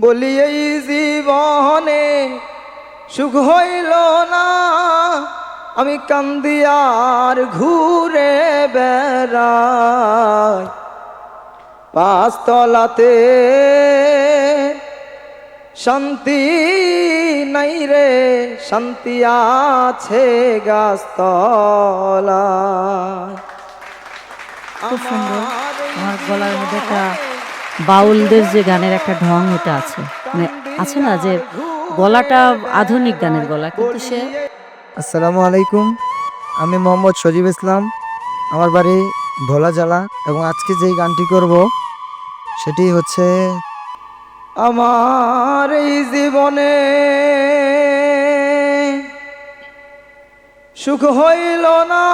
বলি, এই জীবনে সুখ হইল না। আমি কান্দিয়ার ঘুরে বেড়াই। পাঁচতলাতে শান্তি নাই রে, শান্তি আছে গাছতলায়। খুব সুন্দর। আমার গলার মধ্যে একটা বাউলদের যে গানের একটা ঢং এটা আছে। মানে আছে না যে গলাটা আধুনিক গানের গলা কিন্তু সে আসসালামু আলাইকুম। আমি মোহাম্মদ সজিব ইসলাম। আমার বাড়ি ভোলা জেলা এবং আজকে যেই গানটি করব সেটি হচ্ছে আমার এই জীবনে সুখ হইল না।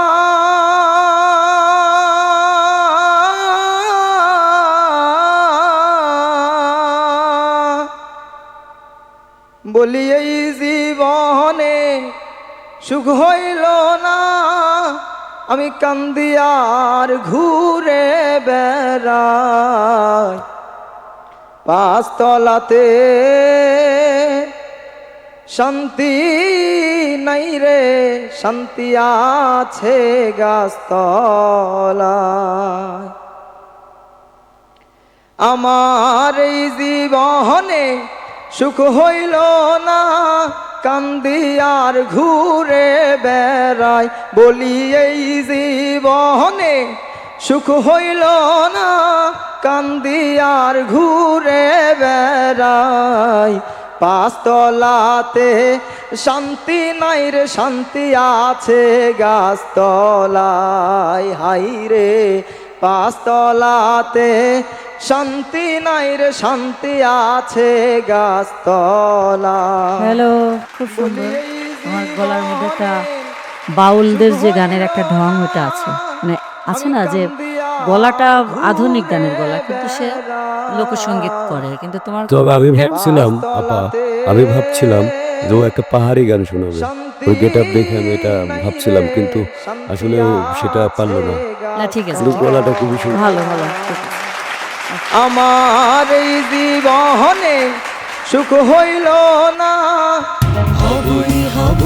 বলি, এই জীবনে সুখ হইল না। আমি কান্দিয়ার ঘুরে বেড়াই। পাঁচতলাতে শান্তি নাই রে, শান্তি আছে গাছতলায়। আমার এই জীবনে সুখ হইল না কান্দিয়ার ঘুরে বেড়াই। বলি এই জীবনে সুখ হইল না কান্দিয়ার ঘুরে বেড়াই। পাঁচতলাতে শান্তি নাই রে, শান্তি আছে গাছতলায়। হাই রে, পাঁচতলাতে শান্তি নাই রে শান্তি আছে গাছতলায় হ্যালো খুব সুন্দর। আমার গলার মধ্যে একটা বাউলদের যে গানের একটা ঢং ওটা আছে। মানে আছে না যে গলাটা আধুনিক গানের গলা কিন্তু সে লোকসঙ্গীত করে। কিন্তু তোমার তবে আমি ভাবছিলাম আপা আমি ভাবছিলাম যে ও একটা পাহাড়ি গান শোনাবে। ওই গেট আপ দেখে আমি এটা ভাবছিলাম কিন্তু আসলে সেটা পারল না। না ঠিক আছে। গলাটা খুবই সুন্দর। ভালো ভালো ঠিক আছে। আমার এই জীবনে সুখ হইল না। হবই হব